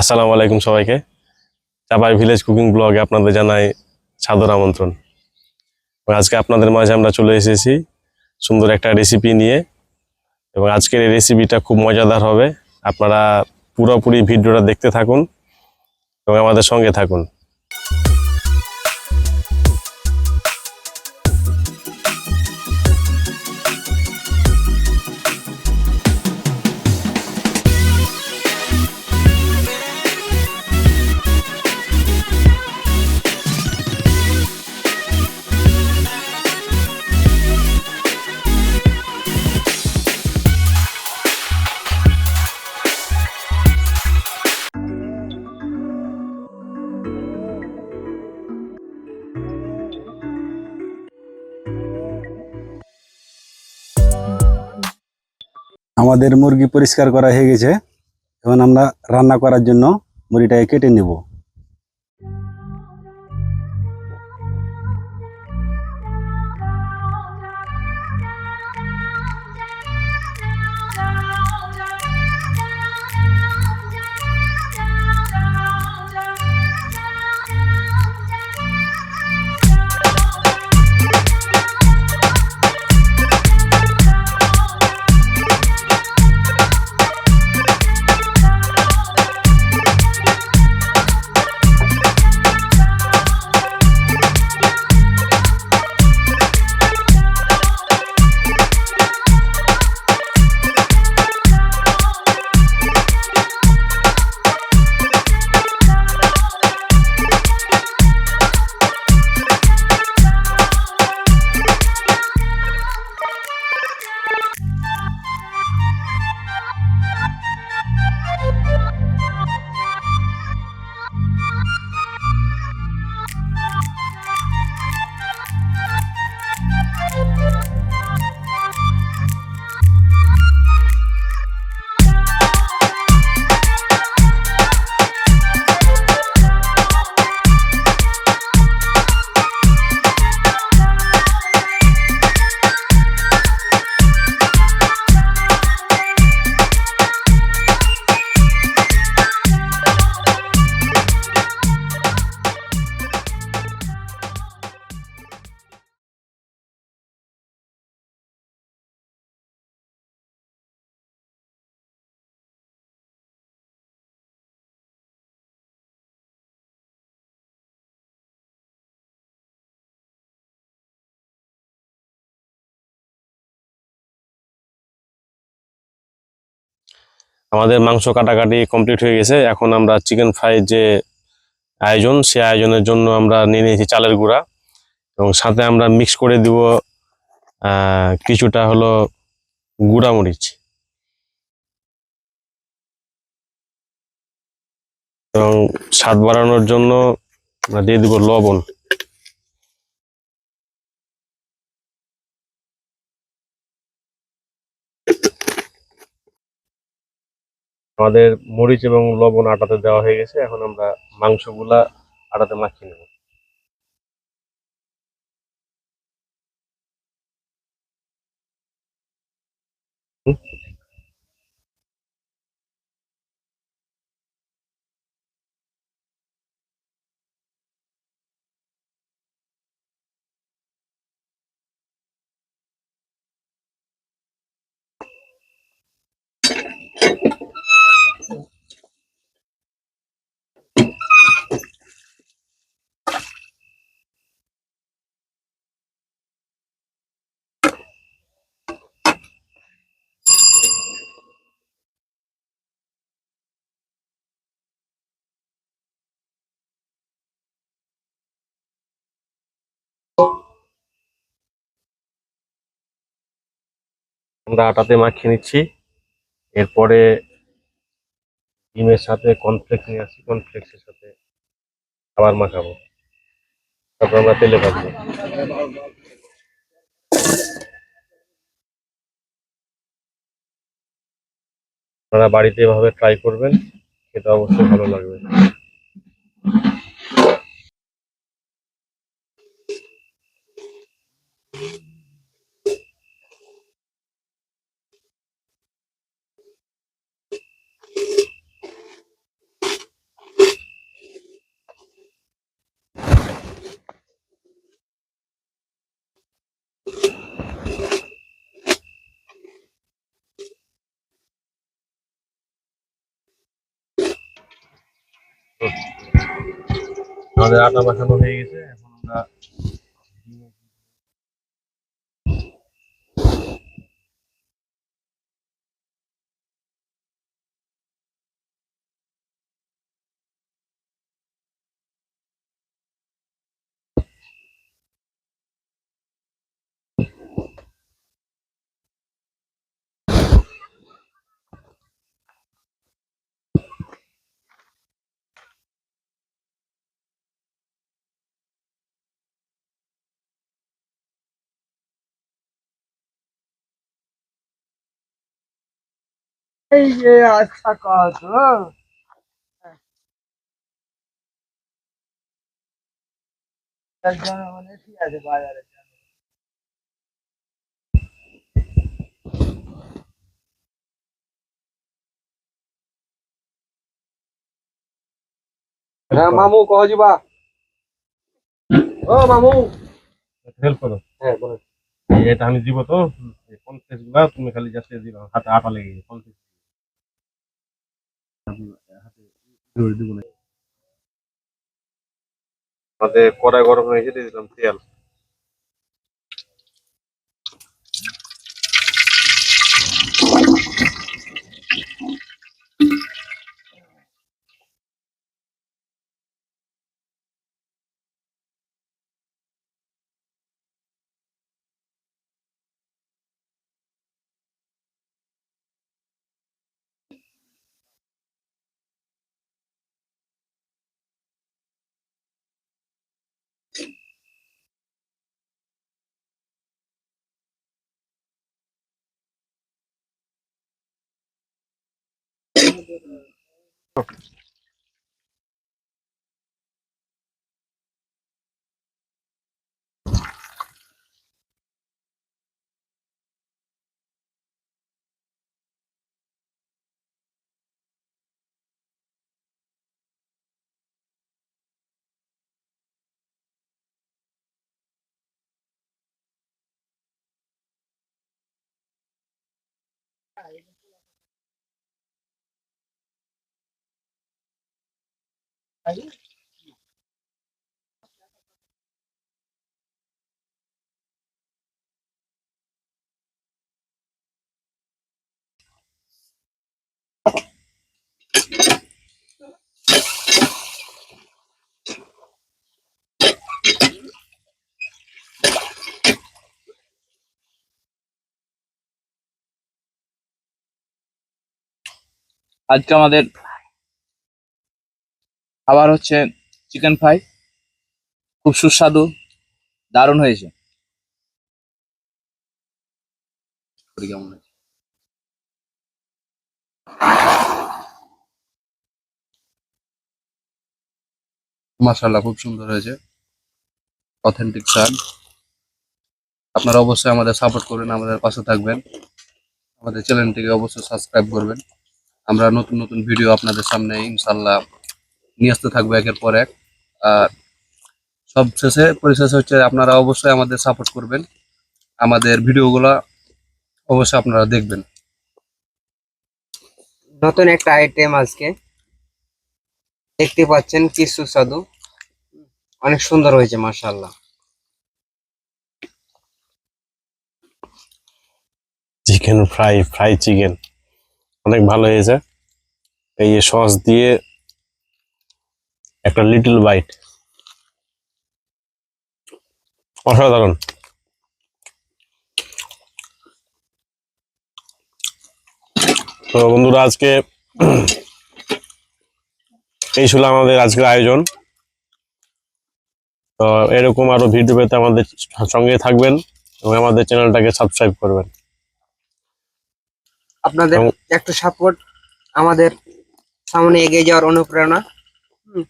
আসসালামু আলাইকুম সবাইকে। চাপাই ভিলেজ কুকিং ব্লগে আপনাদের জানাই সাদর আমন্ত্রণ। আজকে আপনাদের মাঝে আমরা চলে এসেছি সুন্দর একটা রেসিপি নিয়ে। এবং আজকের এই রেসিপিটা খুব মজাদার হবে। আপনারা পুরোপুরি ভিডিওটা দেখতে থাকুন এবং আমাদের সঙ্গে থাকুন। আমাদের মুরগি পরিষ্কার করা হয়ে গেছে। এখন আমরা রান্না করার জন্য মুরগিটাকে কেটে নেব। আমাদের মাংস কাটাকাটি কমপ্লিট হয়ে গেছে। এখন আমরা চিকেন ফ্রাই যে আয়োজন, সে আয়োজনের জন্য আমরা নিয়ে নিয়েছি চালের গুঁড়া এবং সাথে আমরা মিক্স করে দিব কিছুটা হলো গুঁড়া মরিচ এবং স্বাদ বাড়ানোর জন্য আমরা দিয়ে দিব লবণ। আমাদের মরিচ এবং লবণ আটাতে দেওয়া হয়ে গেছে এখন আমরা মাংসগুলা আটাতে মাখিয়ে নেব। আমরা আটাতে মাখিয়ে নিচ্ছি। এরপরে ডিমের সাথে কর্নফ্লেক্স নিয়ে আসছি। কর্নফ্লেক্সের সাথে খাবার মাখাবো। তারপর আমরা তেলে ভাজবো। আপনারা বাড়িতে এভাবে ট্রাই করবেন, খেতে অবশ্যই ভালো লাগবে। আমাদের আটা মাখানো হয়ে গেছে এখন আমরা এই যে আচ্ছা কত একজন মানে ঠিক আছে বাজারে হ্যাঁ মামু কহ ଯିବା ও মামু হেল্প করো হ্যাঁ বলো এই এটা আমি দিব তো এই পঞ্চাশ গুলা তুমি খালি জাস্ট দিবা হাতে আটা লেগে গেছে পঞ্চাশ হাতে কড়াই গরম হয়েছে দিয়ে দিলাম তেল। propios আজকে আমাদের খাবার হচ্ছে চিকেন ফ্রাই খুব সুস্বাদু, দারুণ হয়েছে। কেমন? মাশাআল্লাহ, খুব সুন্দর হয়েছে। অথেন্টিক স্বাদ। আপনারা অবশ্যই আমাদের সাপোর্ট করবেন, আমাদের পাশে থাকবেন। আমাদের চ্যানেলটিকে অবশ্যই সাবস্ক্রাইব করবেন। আমরা নতুন নতুন ভিডিও আপনাদের সামনে ইনশাল্লাহ নিয়ে আসতে থাকব একের পর এক। আর সব শেষে পরিশেষে হচ্ছে আপনারা অবশ্যই আমাদের সাপোর্ট করবেন। আমাদের ভিডিওগুলো অবশ্যই আপনারা দেখবেন। নতুন একটা আইটেম আজকে। দেখতে পাচ্ছেন কি সুস্বাদু। অনেক সুন্দর হয়েছে মাশাআল্লাহ। চিকেন ফ্রাই ফ্রাই চিকেন অনেক ভালো হয়েছে। এই সস দিয়ে একটা লিটল বাইট অসাধারণ। তো বন্ধুরা আজকে এই ছিল আমাদের আজকের আয়োজন। তো এরকম আরও ভিডিও পেতে আমাদের সঙ্গে থাকবেন এবং আমাদের চ্যানেলটাকে সাবস্ক্রাইব করবেন। আপনাদের একটা সাপোর্ট আমাদের সামনে এগিয়ে যাওয়ার অনুপ্রেরণা। হুম।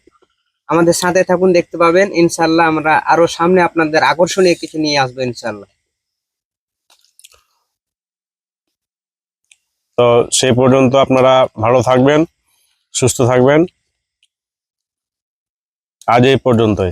আমাদের সাথে থাকুন, দেখতে পাবেন। ইনশাল্লাহ আমরা আরও সামনে আপনাদের আকর্ষণীয় কিছু নিয়ে আসব ইনশাল্লাহ তো সেই পর্যন্ত আপনারা ভালো থাকবেন, সুস্থ থাকবেন। আজ এই পর্যন্তই।